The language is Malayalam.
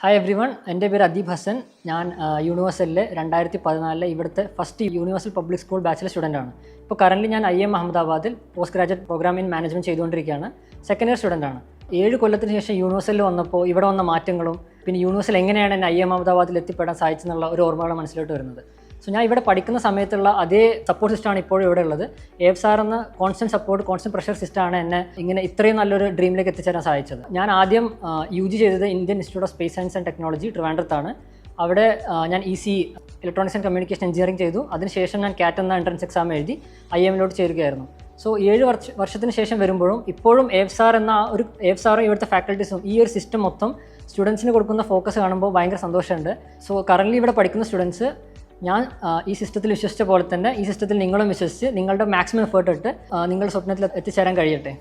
ഹായ് എവ്രി വൺ എന്റെ പേര് അദീബ് ഹസൻ. ഞാൻ യൂണിവേഴ്സലിലെ രണ്ടായിരത്തി പതിനാലിലെ ഇവിടുത്തെ first universal public school bachelor സ്റ്റുഡന്റാണ് ഇപ്പോൾ കറന്റ് ഞാൻ ഐ എം അഹമ്മദാബാദിൽ post graduate programme in management ചെയ്തുകൊണ്ടിരിക്കുകയാണ് സെക്കൻഡ് ഇയർ സ്റ്റുഡന്റാണ് ഏഴ് കൊല്ലത്തിന് ശേഷം യൂണിവേഴ്സലിൽ വന്നപ്പോൾ ഇവിടെ വന്ന മാറ്റങ്ങളും പിന്നെ യൂണിവേഴ്സൽ എങ്ങനെയാണ് എന്നെ ഐ എം അഹമ്മദാബാദിൽ എത്തിപ്പെടാൻ സാധിച്ചെന്നുള്ള ഒരു ഓർമ്മകളാണ് മനസ്സിലോട്ട് വരുന്നത്. സോ ഞാൻ ഇവിടെ പഠിക്കുന്ന സമയത്തുള്ള അതേ സപ്പോർട്ട് സിസ്റ്റമാണ് ഇപ്പോഴും ഇവിടെ ഉള്ളത്. എഫ് സാർ എന്ന കോൺസ്റ്റന്റ് സപ്പോർട്ട് കോൺസ്റ്റന്റ് പ്രഷർ സിസ്റ്റമാണ് എന്നെ ഇങ്ങനെ ഇത്രയും നല്ലൊരു ഡ്രീമിലേക്ക് എത്തിച്ചേരാൻ സഹായിച്ചത്. ഞാൻ ആദ്യം യു ജി ചെയ്തത് Indian institute of space science and technology ട്രിവാൻഡ്രത്താണ് അവിടെ ഞാൻ E C electronics and communication engineering ചെയ്തു. അതിനുശേഷം ഞാൻ കാറ്റ് എന്ന എൻട്രൻസ് എക്സാം എഴുതി ഐ എമ്മിലോട്ട് ചേരുകയായിരുന്നു. സോ ഏഴ് വർഷ വർഷത്തിന് ശേഷം വരുമ്പോഴും ഇപ്പോഴും എഫ് സാർ എന്ന ഒരു എഫ് സാറും ഇവിടുത്തെ ഫാക്കൽറ്റീസും ഈ ഒരു സിസ്റ്റം മൊത്തം സ്റ്റുഡൻസിന് കൊടുക്കുന്ന ഫോക്കസ് കാണുമ്പോൾ ഭയങ്കര സന്തോഷമുണ്ട്. സോ കറന്റ് ഇവിടെ പഠിക്കുന്ന സ്റ്റുഡൻസ് ഞാൻ ഈ സിസ്റ്റത്തിൽ വിശ്വസിച്ച പോലെ തന്നെ ഈ സിസ്റ്റത്തിൽ നിങ്ങളും വിശ്വസിച്ച് നിങ്ങളുടെ മാക്സിമം എഫേർട്ട് ഇട്ട് നിങ്ങളുടെ സ്വപ്നത്തിൽ എത്തിച്ചേരാൻ കഴിയട്ടെ.